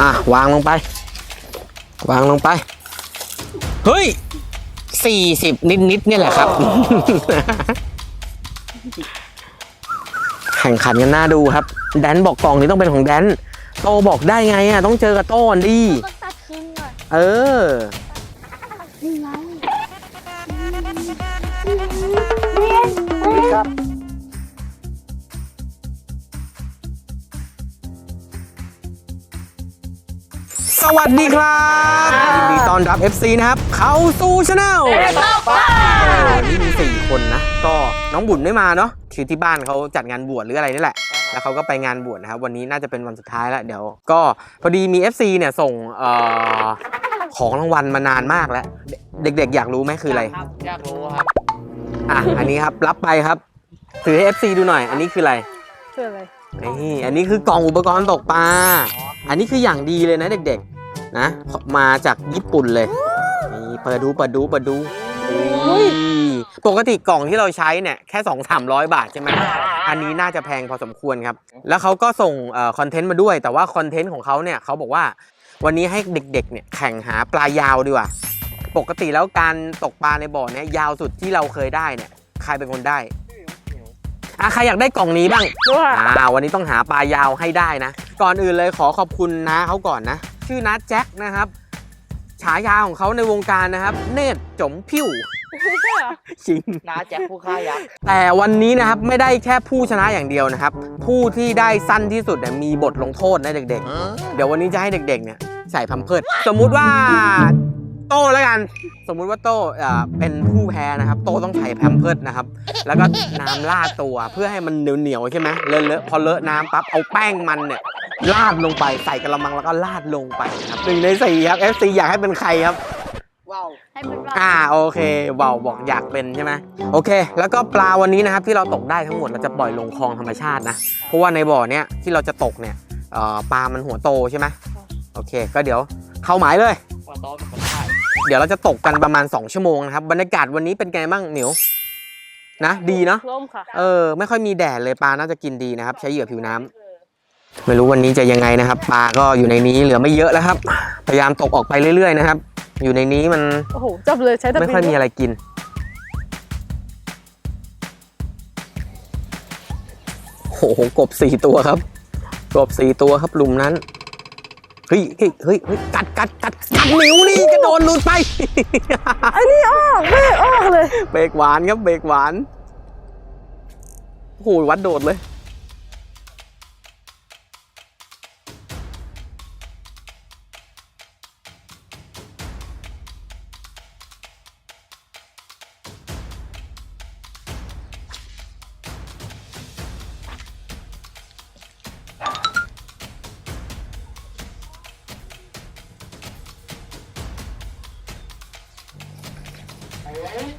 อะวางลงไป วางลงไป เฮ้ยสี่สิบนิดนิดๆเนี่ยแหละครับ แข่งขันกันน่าดูครับ แดนบอกกล่องนี้ต้องเป็นของแดน โตบอกได้ไงอะ ต้องเจอกับโต้ก่อนดิก็ตัดครึ่งอะเออ วัสดีครับยินดีต้อนรับ FC นะครับ เข้าสู่ช anel นี่มี4คนนะ ก็น้องบุญไม่มาเนาะคือที่บ้านเขาจัดงานบวชหรืออะไรนี่แหละ แล้วเขาก็ไปงานบวชนะครับ วันนี้น่าจะเป็นวันสุดท้ายแล้ว เดี๋ยว ก็พอดีมี FC เนี่ยส่งเอ่อของรางวัลมานานมากแล้ว เด็กๆ อยากรู้ไหมคืออะไรครับอยากรู้ครับ อะ อันนี้ครับ รับไปครับ ถือให้ FC ดูหน่อย อันนี้คืออะไร คืออะไร นี่ อันนี้คือกล่องอุปกรณ์ตกปลา อันนี้คืออย่างดีเลยนะเด็กๆ นะ มาจากญี่ปุ่นเลยนี่เปิดดูเปิดดูเปิดดูอุ้ยปกติกล่องที่เราใช้เนี่ยแค่ 2 3 0 0 บาทใช่ไหมอันนี้น่าจะแพงพอสมควรครับ แล้วเขาก็ส่งคอนเทนต์มาด้วย แต่ว่าคอนเทนต์ของเขาเนี่ยเขาบอกว่าวันนี้ให้เด็กๆเนี่ยแข่งหาปลายาวดีกว่า ปกติแล้วการตกปลาในบ่อเนี่ยยาวสุดที่เราเคยได้เนี่ยใครเป็นคนได้ อะใครอยากได้กล่องนี้บ้างด้วยอ่าวันนี้ต้องหาปลายาวให้ได้นะ ก่อนอื่นเลยขอขอบคุณน้าเขาก่อนนะ ชื่อน้าแจ็คนะครับ ฉายาของเขาในวงการนะครับ เนตรจมพิ้วจริงน้าแจ็คผู้ฆ่ายักษ์แต่วันนี้นะครับไม่ได้แค่ผู้ชนะอย่างเดียวนะครับ ผู้ที่ได้สั้นที่สุดเนี่ยมีบทลงโทษนะเด็กๆ เดี๋ยววันนี้จะให้เด็กๆเนี่ยใส่พัมเพิร์ดสมมุติว่า โต้แล้วกัน สมมุติว่าโต้อ่าเป็นผู้แพ้นะครับ โต้ต้องใส่แพมเพิร์ดนะครับ แล้วก็น้ำลาดตัวเพื่อให้มันเหนียวๆใช่ไหมเลอะๆพอเลอะน้ำปั๊บเอาแป้งมันเนี่ยลาดลงไปใส่กระมังแล้วก็ลาดลงไปครับหนึ่งในสี่ครับ FC อยากให้เป็นใครครับว้าวให้เป็นว่าอ่าโอเคเบาบอกอยากเป็นใช่ไหมโอเค แล้วก็ปลาวันนี้นะครับที่เราตกได้ทั้งหมดเราจะปล่อยลงคลองธรรมชาตินะเพราะว่าในบ่อเนี้ยที่เราจะตกเนี่ยเอ่อปลามันหัวโตใช่ไหมโอเค ก็เดี๋ยวเข้าหมายเลยว่าโต๊ะ เป็นคนได้เดี๋ยวเราจะตกกันประมาณ 2 ชั่วโมงนะครับ บรรยากาศวันนี้เป็นไงบ้างเหนียวนะดีเนาะร่มค่ะเออ ไม่ค่อยมีแดดเลยปลาน่าจะกินดีนะครับ ใช้เหยื่อผิวน้ำไม่รู้วันนี้จะยังไงนะครับปลาก็อยู่ในนี้เหลือไม่เยอะแล้วครับ พยายามตกออกไปเรื่อยๆนะครับ อยู่ในนี้มันโอ้โหจับเลยใช้ตะไม่บินค่อยมีอะไรกินโอ้โหกบสี่ตัวครับ กบสี่ตัวครับหลุมนั้น เฮ้ยเฮ้ยเฮ้ยเฮ้ยกัดกัดกัดกัดนิ้วนี่กระโดดหลุดไปไอ้นี่ออกไม่ออกเลย เบรกหวานครับเบรกหวานโอ้โหวัดโดดเลย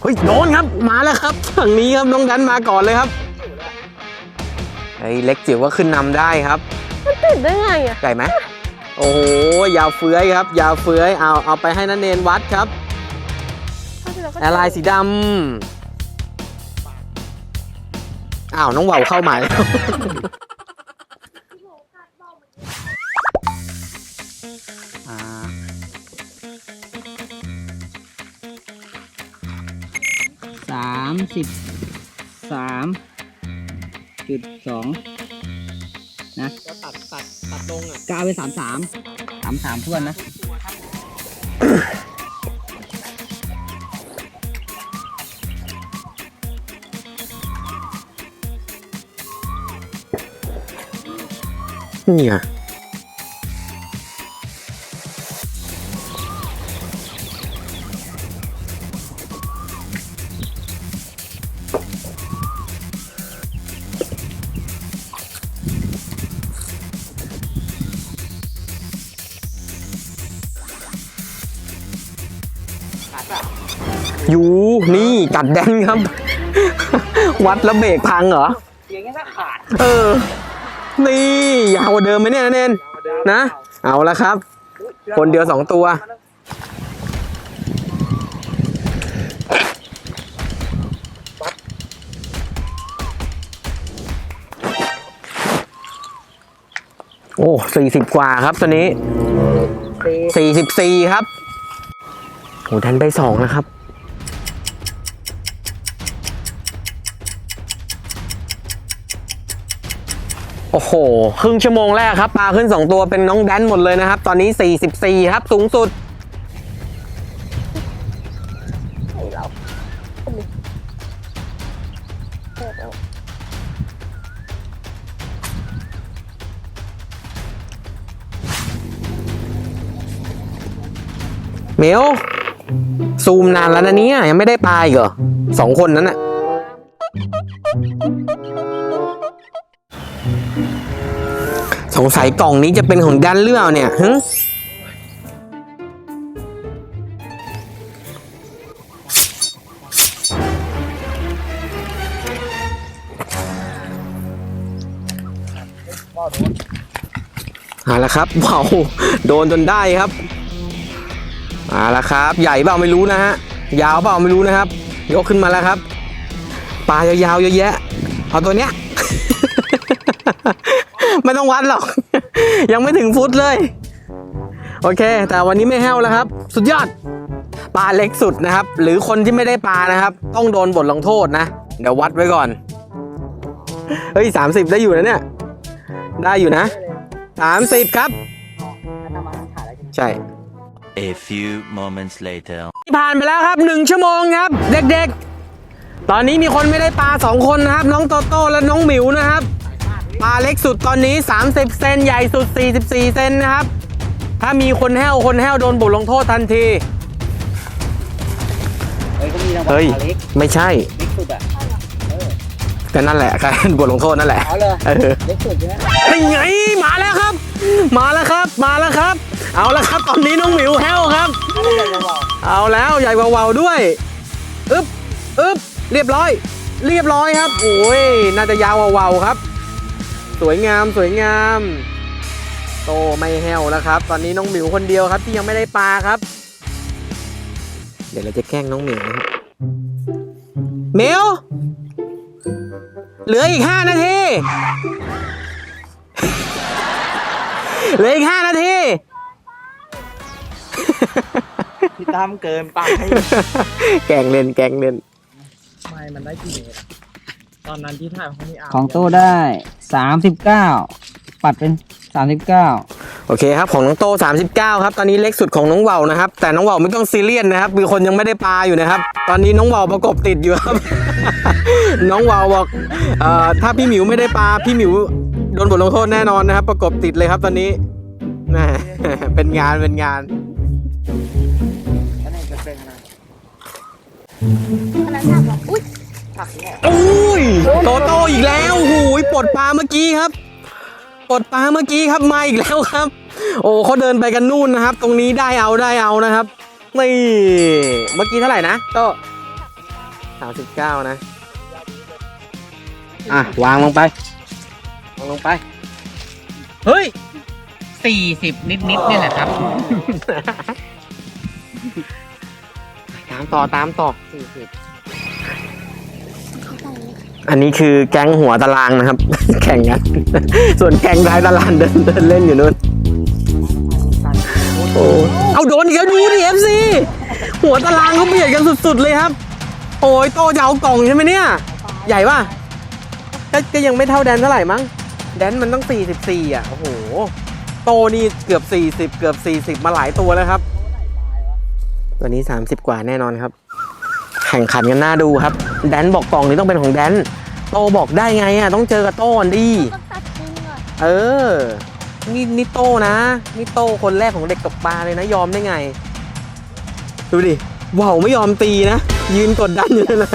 เฮ้ยโดนครับมาแล้วครับฝั่งนี้ครับน้องดันมาก่อนเลยครับไอ้เล็กจิ๋วก็ขึ้นนำได้ครับมันติดได้ไงอะใหญ่ไหมโอ้โหยาวเฟื้อยครับ ยาวเฟื้อยเอาเอาไปให้นันเนนวัดครับแอร์ไลน์สีดำอ้าวน้องเหว่าเข้าหมายแล้วอ่าามสิบสามจุดสองนะจะตัดตัดตัดลงอะกเอาไปสามสามสามสามทวนนะ นี่อะ ยูนี่กัดแดนครับ วัดแล้วเบรกพังเหรออย่างนี้ก็ขาดเออ นี่ยาวกว่าเดิมไหมเนี่ยนะเนนนะ เอาละครับ คนเดียวสองตัว โอ้สี่สิบกว่าครับตัวนี้สี่สิบสี่ครับโอ้ดันไปสองนะครับ โอ้โห ครึ่งชั่วโมงแรกครับปลาขึ้น 2 ตัวเป็นน้องแดนหมดเลยนะครับ ตอนนี้ 44 ครับ สูงสุดเมียวซูมนานแล้วนะเนี่ย ยังไม่ได้ปลาอีกเหรอสองคนนั้นน่ะ งสัยกล่องนี้จะเป็นของดันเรื่องเนี่ยฮึเอาละครับเบาโดนจนได้ครับเอาละครับ ใหญ่เปล่าไม่รู้นะฮะ ยาวเปล่าไม่รู้นะครับ ยกขึ้นมาแล้วครับ ปลายาวๆเยอะแยะ เอาตัวเนี้ย ไม่ต้องวัดหรอก ยังไม่ถึงฟุตเลย โอเค แต่วันนี้ไม่แห้วแล้วครับ สุดยอด ปลาเล็กสุดนะครับ หรือคนที่ไม่ได้ปลานะครับ ต้องโดนบทลงโทษนะ เดี๋ยววัดไว้ก่อน เฮ้ยสามสิบได้อยู่นะเนี่ย ได้อยู่นะสามสิบครับ ใช่ A few moments later. ผ่านไปแล้วครับหนึ่งชั่วโมงครับ เด็กๆ ตอนนี้มีคนไม่ได้ปลาสองคนนะครับ น้องโตโต้และน้องหมิวนะครับ ปลาเล็กสุดตอนนี้ 30 เซนใหญ่สุด 44 เซนนะครับ ถ้ามีคนแห้วคนแห้วโดนบทลงโทษทันที เฮ้ยก็มีรางวัลเฮ้ย ปลาเล็กไม่ใช่ เล็กสุดอะก็นั่นแหละการบทลงโทษนั่นแหละเอาเลยเออ เล็กสุดใช่ไหมนี่ไงมาแล้วครับ มาแล้วครับ มาแล้วครับ เอาแล้วครับ ตอนนี้น้องหมิวแห้วครับเอาแล้วใหญ่กว่าเวาวด้วยอึ๊บอึ๊บเรียบร้อย เรียบร้อยครับ โอ้ยน่าจะยาวกว่าเวาวครับ สวยงามสวยงาม โตไม่แห้วแล้วครับ ตอนนี้น้องหมิวคนเดียวครับที่ยังไม่ได้ปลาครับ เดี๋ยวเราจะแกล้งน้องหมิวนะครับหมิวเหลืออีกห้านาทีเหลืออีกห้านาทีพี่ตั้มเกินไปแกล้งเล่นแกล้งเล่นไม่มันได้กี่เมตรอะ ตอนนั้นที่ถ่ายของนี่อาของตู้ได้สามสิบเก้าปัดเป็นสามสิบเก้าโอเคครับของน้องโต 39 ครับ ตอนนี้เล็กสุดของน้องเวานะครับ แต่น้องเวาไม่ต้องซีเรียสนะครับ มีคนยังไม่ได้ปลาอยู่นะครับ ตอนนี้น้องเวาประกบติดอยู่ครับ น้องเวาบอกเอ่อถ้าพี่หมิวไม่ได้ปลาพี่หมิวโดนบทลงโทษแน่นอนนะครับ ประกบติดเลยครับตอนนี้แหม่ เป็นงานเป็นงานอุ้ย โตโตอีกแล้วหูยปลดปลาเมื่อกี้ครับปลดปลาเมื่อกี้ครับมาอีกแล้วครับ โอ้เขาเดินไปกันนู่นนะครับ ตรงนี้ได้เอาได้เอานะครับนี่เมื่อกี้เท่าไหร่นะโตสามสิบเก้านะอะวางลงไปวางลงไป เฮ้ยสี่สิบนิดนิดๆนี่แหละครับ ตามต่อตามต่อ อันนี้คือแก๊งหัวตารางนะครับ แข่งกัน ส่วนแก๊งท้ายตารางเดินเดินเล่นอยู่นู่นโอ้เอาโดนอีกแล้วดูดิเอฟซีหัวตารางเขาเบียดกันสุดๆเลยครับ โอ้ยโตจะเอากล่องใช่ไหมเนี่ย ใหญ่ป่ะก็ก็ยังไม่เท่าแดนเท่าไหร่มั้ง แดนมันต้อง 44 อะ โอ้โห โตนี่เกือบ 40 เกือบ 40 มาหลายตัวแล้วครับ ตัวนี้ 30 กว่าแน่นอนครับ แข่งขันกันน่าดูครับ แดนบอกกล่องนี้ต้องเป็นของแดน โตบอกได้ไงอะต้องเจอกับโต้ก่อนดิเออ นี่นี่โต้นะนี่โต้คนแรกของเด็กตกปลาเลยนะยอมได้ไง ดูดิว่าวไม่ยอมตีนะ ยืนกดดันอยู่นั่นนะ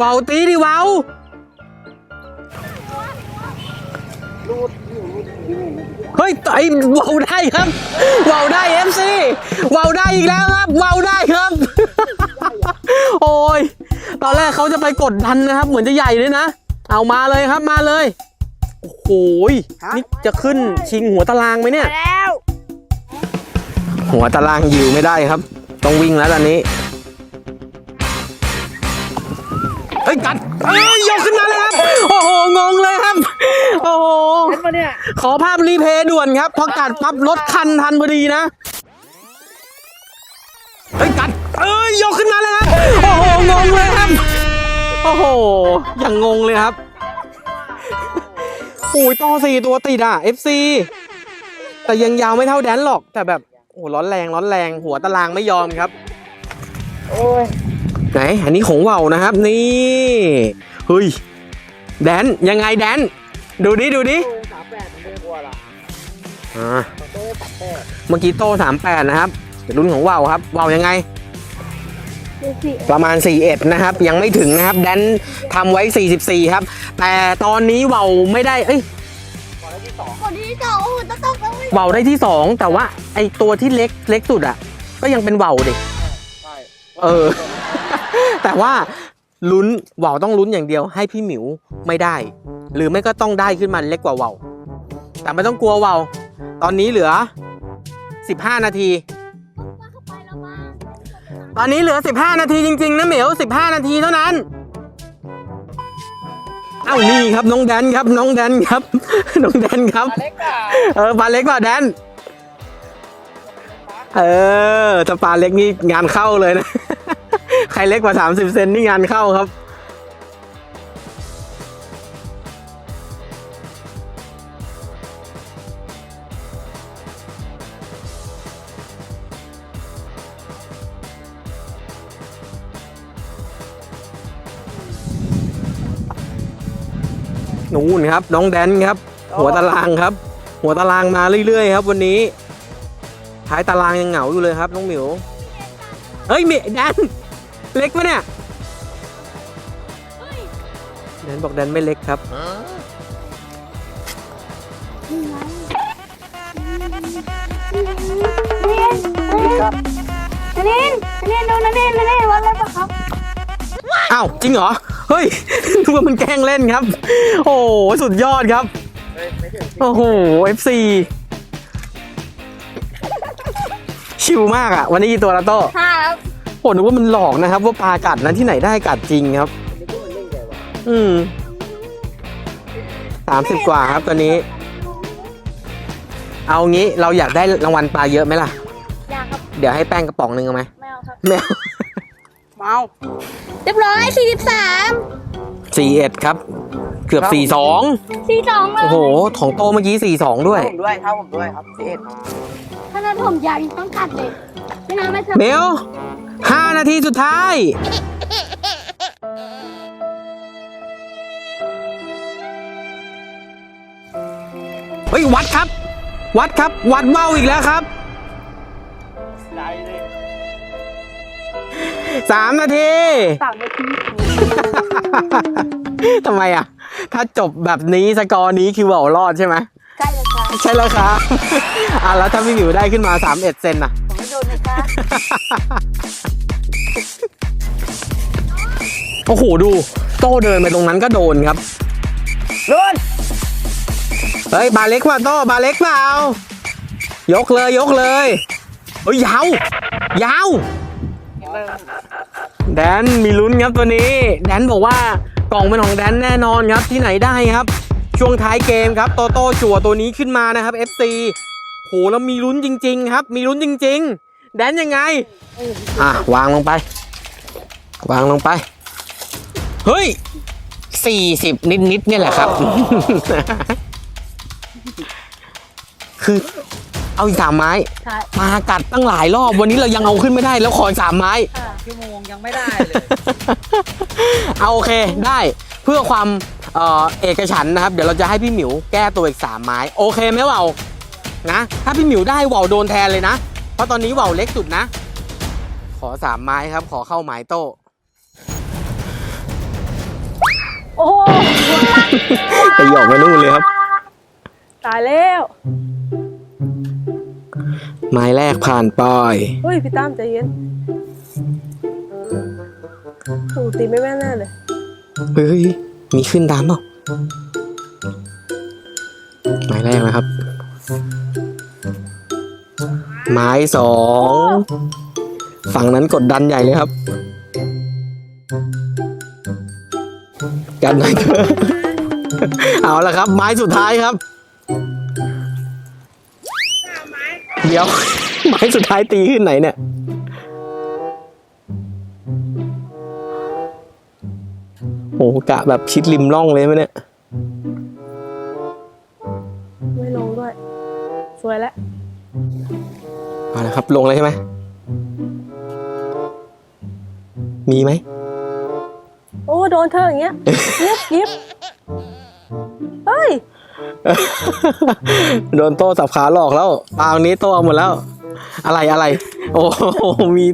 ว่าวตีดิว่าวเฮ้ยไอ้ว่าวได้ครับว่าวได้เอฟซีว่าวได้อีกแล้วครับว่าวได้ครับ โอ้ยตอนแรกเขาจะไปกดดันนะครับ เหมือนจะใหญ่เลยนะ เอามาเลยครับมาเลย โอ้โหยนี่จะขึ้นชิงหัวตารางไหมเนี่ย แล้ว หัวตารางยิวไม่ได้ครับ ต้องวิ่งแล้วตอนนี้ ฮ้ยกัดเอ้ยยกขึ้นมาเลยครับโอ้โหงงเลยครับ โอ้โหเห็นปะเนี่ยขอภาพรีเพย์ด่วนครับพอกัดปั๊บรถคันทันพอดีนะเฮ้ยกัดเอ้ยยกขึ้นมาเลยครับโอ้โหงงเลยครับโอ้โหอย่างงงเลยครับโอ้ยต่อสี่ตัวติดอะ FC แต่ยังยาวไม่เท่าแดนหรอกแต่แบบโอ้ร้อนแรงร้อนแรงหัวตารางไม่ยอมครับ โอ้ย ไหน อันนี้ของว่าวนะครับ นี่เฮ้ยแดนยังไงแดน ดูดิดูดิสามแปดมันเร็วกว่าล่ะอ่าโต้สามแปดเมื่อกี้โต้38นะครับเดี๋ยวรุ่นของว่าวครับว่าวยังไงสี่ประมาณ 41 นะครับ ยังไม่ถึงนะครับ แดนทำไว้ 44 ครับ แต่ตอนนี้ว่าวไม่ได้ เอ้ยคนที่สองต้องต้องต้องว่าวได้ที่2แต่ว่าไอตัวที่เล็กเล็กสุดอะ ก็ยังเป็นว่าวดิใช่เออ แต่ว่าลุ้นว่าวต้องลุ้นอย่างเดียวให้พี่หมิวไม่ได้ หรือไม่ก็ต้องได้ขึ้นมาเล็กกว่าว่าวแต่ไม่ต้องกลัวว่าวตอนนี้เหลือ 15 นาที ตอนนี้เหลือ 15 นาทีจริงๆนะเหมียว15 นาทีเท่านั้น เอ้านี่ครับน้องแดนครับน้องแดนครับ น้องแดนครับ เล็กอะเออปลาเล็กกว่าแดน เออถ้าปลาเล็กนี่งานเข้าเลยนะใค รเล็กกว่า 30 เซนนี่งานเข้าครับ นู่นครับ น้องแดนครับ หัวตารางครับ หัวตารางมาเรื่อยๆครับ วันนี้ท้ายตารางยังเหงาอยู่เลยครับ น้องหมิวเฮ้ยมีแดน เล็กปะเนี่ยแดนบอกแดนไม่เล็กครับนันนินนันนินดูนันนินนันนินวันอะไรปะครับอ้าวจริงเหรอ เฮ้ยนึกว่ามันแกล้งเล่นครับ โอ้โหสุดยอดครับ โอ้โห FC ชิลมากอะวันนี้กี่ตัวละโต้ครับ โหนึกว่ามันหลอกนะครับ ว่าปลากัดนะที่ไหนได้กัดจริงครับนี่ก็มันเล่นใหญ่กว่าอืมสามสิบกว่าครับตอนนี้ เอางี้เราอยากได้รางวัลปลาเยอะไหมล่ะ อยากครับเดี๋ยวให้แป้งกระป๋องหนึ่งเอาไหมไม่เอาครับไม่เอาเมาเรียบร้อยสี่สิบสามสี่เอ็ดครับ เกือบสี่สองสี่สองเลโอ้ยโหของโตเมื่อกี้สี่สองด้วย ผมด้วยเท่าผมด้วยครับสิบเอ็ดถ้านั้นผมยาวยังต้องกัดเลยพี่น้าไม่ทำเบล ห้านาทีสุดท้าย เฮ้ย วัดครับ วัดครับ วัดเบ้าอีกแล้วครับใจเลยสามนาทีสามนาทีทำไมอะ ถ้าจบแบบนี้สกอร์นี้คือว่าวรอดใช่ไหมใกล้แล้วครับใช่แล้วครับอะแล้วถ้าพี่หมิวได้ขึ้นมา 3 1 เซนน่ะ ผมไม่โดนนะครับ โอ้โหดู โต้เดินไปตรงนั้นก็โดนครับ โดน เฮ้ย บาเล็กว่าโต้บาเล็กเปล่ายกเลยยกเลยเฮ้ยยาวยาว แดนมีลุ้นครับตัวนี้ แดนบอกว่ากล่องเป็นของแดนแน่นอนครับที่ไหนได้ครับ ช่วงท้ายเกมครับโตโต้จั่วตัวนี้ขึ้นมานะครับ FC โหแล้วมีลุ้นจริง ๆ ครับ มีลุ้นจริง ๆ แดนยังไง อะวางลงไป วางลงไป เฮ้ยสี่สิบนิดๆเนี่ยแหละครับ คือ เอาอีกสามไม้ ใช่มากัดตั้งหลายรอบวันนี้เรายังเอาขึ้นไม่ได้แล้วขออีกสามไม้ชั่วโมงยังไม่ได้เลย เอาโอเคได้เพื่อความเอ่อเอกฉันท์นะครับ เดี๋ยวเราจะให้พี่หมิวแก้ตัวอีกสามไม้ โอเคไหมว่าวนะ ถ้าพี่หมิวได้ว่าวโดนแทนเลยนะเพ ราะตอนนี้ว่าวเล็กสุดนะ ขอสามไม้ครับ ขอเข้าหมายโต้โอ้โหไปหยอกไปนู่นเลยครับ ตายแล้วไม้แรกผ่านไปเฮ้ยพี่ตั้มใจเย็นโอ้ตีไม่แม่นแน่เลย เฮ้ย มีขึ้นตามเปล่าไม้แรกนะครับ ไม้สองฝั่งนั้นกดดันใหญ่เลยครับ กัดหน่อยเถอะเอาละครับ ไม้สุดท้ายครับ เดี๋ยว ไม้สุดท้ายตีขึ้นไหนเนี่ยโอ้กะแบบชิดริมร่องเลยไหมเนี่ย ไม่ลงด้วย สวยแล้ว เอาละครับ ลงเลยใช่ไหม มีไหม โอ้โดนเธออย่างเงี้ยเงียบกิฟเฮ้ย โดนโต้สับขาหลอกแล้วปลาวันนี้โต้เอาหมดแล้ว อะไรอะไร โอ้โหมี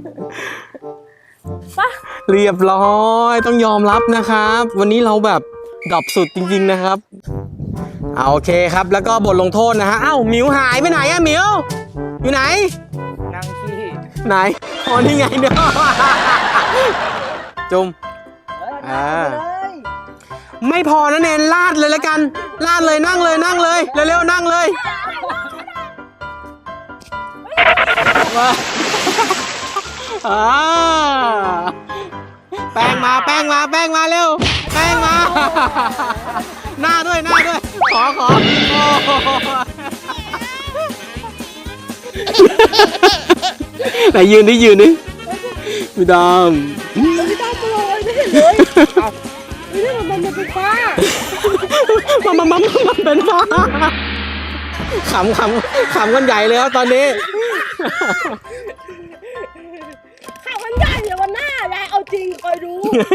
ปะเรียบร้อยต้องยอมรับนะครับ วันนี้เราแบบดรอปสุดจริงๆนะครับเอาโอเคครับ แล้วก็บทลงโทษนะฮะ เอ้าหมิวหายไปไหนอะหมิวอยู่ไหนนั่งที่ ไหนอ๋อนี่ไงเนาะจุ่มอ่าไม่พอนะเนนลาดเลยแล้วกัน ลาดเลยนั่งเลยนั่งเลยเร็วๆนั่งเลยมาอ่าแป้งมาแป้งมาแป้งมาเร็ว แป้งมา หน้าด้วยหน้าด้วย ขอขอโอ้โห ไหนยืนดิยืนดิพี่ดำไม่ต้องมาเลยไม่เห็นเลยไม่ได้มันมันเป็นฟ้ามามามามาเป็นฟ้าขำขำขำกันใหญ่เลยครับตอนนี้ข่าวมันใหญ่เดี๋ยววันหน้ายายเอาจริงคอยดู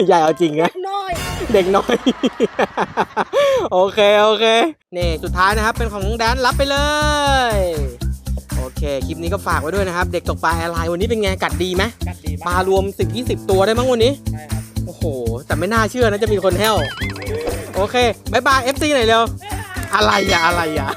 ใหญ่เอาจริงนะน้อย เด็กน้อย โอเคโอเค นี่สุดท้ายนะครับเป็นของน้องแดนรับไปเลยโอ เคคลิปนี้ก็ฝากไว้ด้วยนะครับ เด็กตกปลาแอร์ไลน์วันนี้เป็นไงกัดดีไหมกัดดีปมากลารวม 10 20 ตัวได้มั้งวันนี้ ใช่ครับ โอ้โห แต่ไม่น่าเชื่อนะจะมีคนแห้ว โอเคบายบาย FC หน่อยเร็ว อะไรอย่าอะไรอย่า